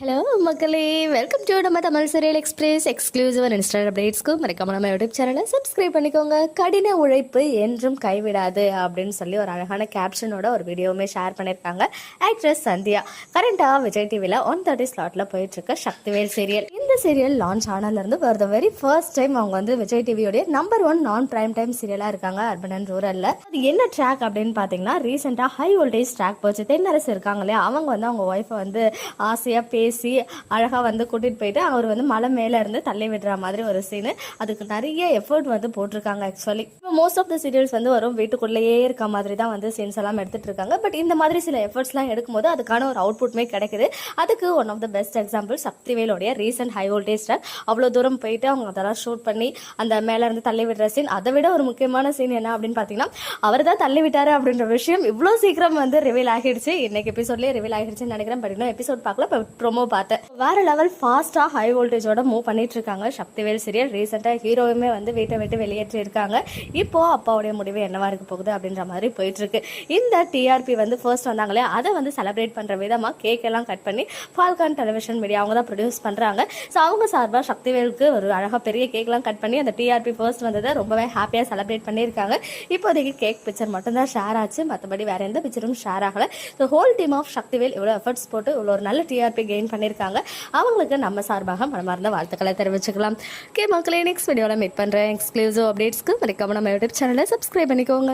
Hello மக்களே. Welcome to நம்ம Tamil serial express exclusive and அப்டேட்ஸ்க்கு மறக்காம நம்ம யூடியூப் சேனலை சப்ஸ்கிரைப் பண்ணிக்கோங்க. கடின உழைப்பு என்றும் கைவிடாது அப்படின்னு சொல்லி ஒரு அழகான கேப்ஷனோட ஒரு வீடியோவுமே ஷேர் பண்ணியிருக்காங்க ஆக்ட்ரஸ் சந்தியா. கரண்டாக விஜய் டிவியில் ஒன் தேர்ட்டி ஸ்லாட்டில் போயிட்டுருக்க சக்திவேல் சீரியல் இந்த serial launch ஆனதுலேருந்து for the very first time அவங்க வந்து Vijay டிவியோடைய number one non prime time சீரியலாக இருக்காங்க அர்பன் அண்ட் ரூரலில். அது என்ன ட்ராக் அப்படின்னு பார்த்தீங்கன்னா ரீசெண்டாக ஹை வோல்டேஜ் ட்ராக் போச்சு தென்னரசு இருக்காங்க இல்லையா? அவங்க வந்து அவங்க ஒய்ஃபை வந்து ஆசையாக பேசி அழகாக வந்து கூட்டிகிட்டு போயிட்டு அவர் வந்து மலை மேலே இருந்து தள்ளி விடுற மாதிரி ஒரு சீனு அதுக்கு நிறைய எஃபர்ட் வந்து போட்டிருக்காங்க actually most of the serials வந்து வரும். வீட்டுக்குள்ளேயே இருக்க மாதிரி தான் வந்து சீன்ஸ் எல்லாம் எடுத்துட்டு இருக்காங்க. பட் இந்த மாதிரி சில எஃபர்ட்ஸ்லாம் எடுக்கும்போது அதுக்கான ஒரு அவுட்புட்மே கிடைக்குது. அதுக்கு one of the best example சக்திவேலோடைய recent high voltage track அவ்வளோ தூரம் போயிட்டு அவங்க அதெல்லாம் ஷூட் பண்ணி அந்த மேலே இருந்து தள்ளி விடுற சீன் அதை விட ஒரு முக்கியமான சீன் என்ன அப்படின்னு பார்த்தீங்கன்னா அவர் தான் தள்ளி விட்டாரு அப்படின்ற விஷயம் இவ்வளோ சீக்கிரம் வந்து ரிவீல் ஆகிடுச்சு. இன்னைக்கு எபிசோட்லேயே ரிவீல் ஆகிடுச்சுன்னு நினைக்கிறேன். பட் இன்னும் எபிசோட் பார்க்கல இப்போ ப்ரோமோ பார்த்தேன். வேற லெவல் ஃபாஸ்ட்டாக ஹை வோல்டேஜோட மூவ் பண்ணிட்டு இருக்காங்க சக்திவேல் சீரியல் ரீசெண்டாக ஹீரோவுமே வந்து வீட்டை விட்டு வெளியேற்றி இருக்காங்க இப்போ அப்பாவுடைய முடிவு என்னவா இருக்க போகுது அப்படின்ற மாதிரி போயிட்டு இருக்கு இந்த டிஆர்பி வந்து ஃபர்ஸ்ட் வந்தாங்களே அதை வந்து செலிப்ரேட் பண்ற விதமா கேக் எல்லாம் கட் பண்ணி ஃபால்கான் டெலிவிஷன் மீடியா அவங்க தான் ப்ரொடியூஸ் பண்றாங்க. ஸோ அவங்க சார்பாக சக்திவேலுக்கு ஒரு அழகா பெரிய கேக்லாம் கட் பண்ணி அந்த டிஆர்பி ஃபர்ஸ்ட் வந்ததை ரொம்பவே ஹாப்பியாக செலிப்ரேட் பண்ணியிருக்காங்க. இப்போதைக்கு கேக் பிக்சர் மட்டும்தான் ஷேர் ஆச்சு. மற்றபடி வேற எந்த பிக்சரும் ஷேர் ஆகல. So whole team of Sakthivel இவ்வளோ எஃபர்ட்ஸ் போட்டு இவ்வளோ ஒரு நல்ல டிஆர்பி கெயின் பண்ணியிருக்காங்க. அவங்களுக்கு நம்ம சார்பாக மனமார்ந்த வாழ்த்துக்களை தெரிவிச்சுக்கலாம். ஓகே மக்களே நெக்ஸ்ட் வீடியோவில் மீட் பண்ணுறேன் எக்ஸ்க்ளூசிவ் அப்டேட்ஸ்க்கு மறக்காம நம்ம டிப் சேனலை சப்ஸ்கிரைப் பண்ணிக்கோங்க.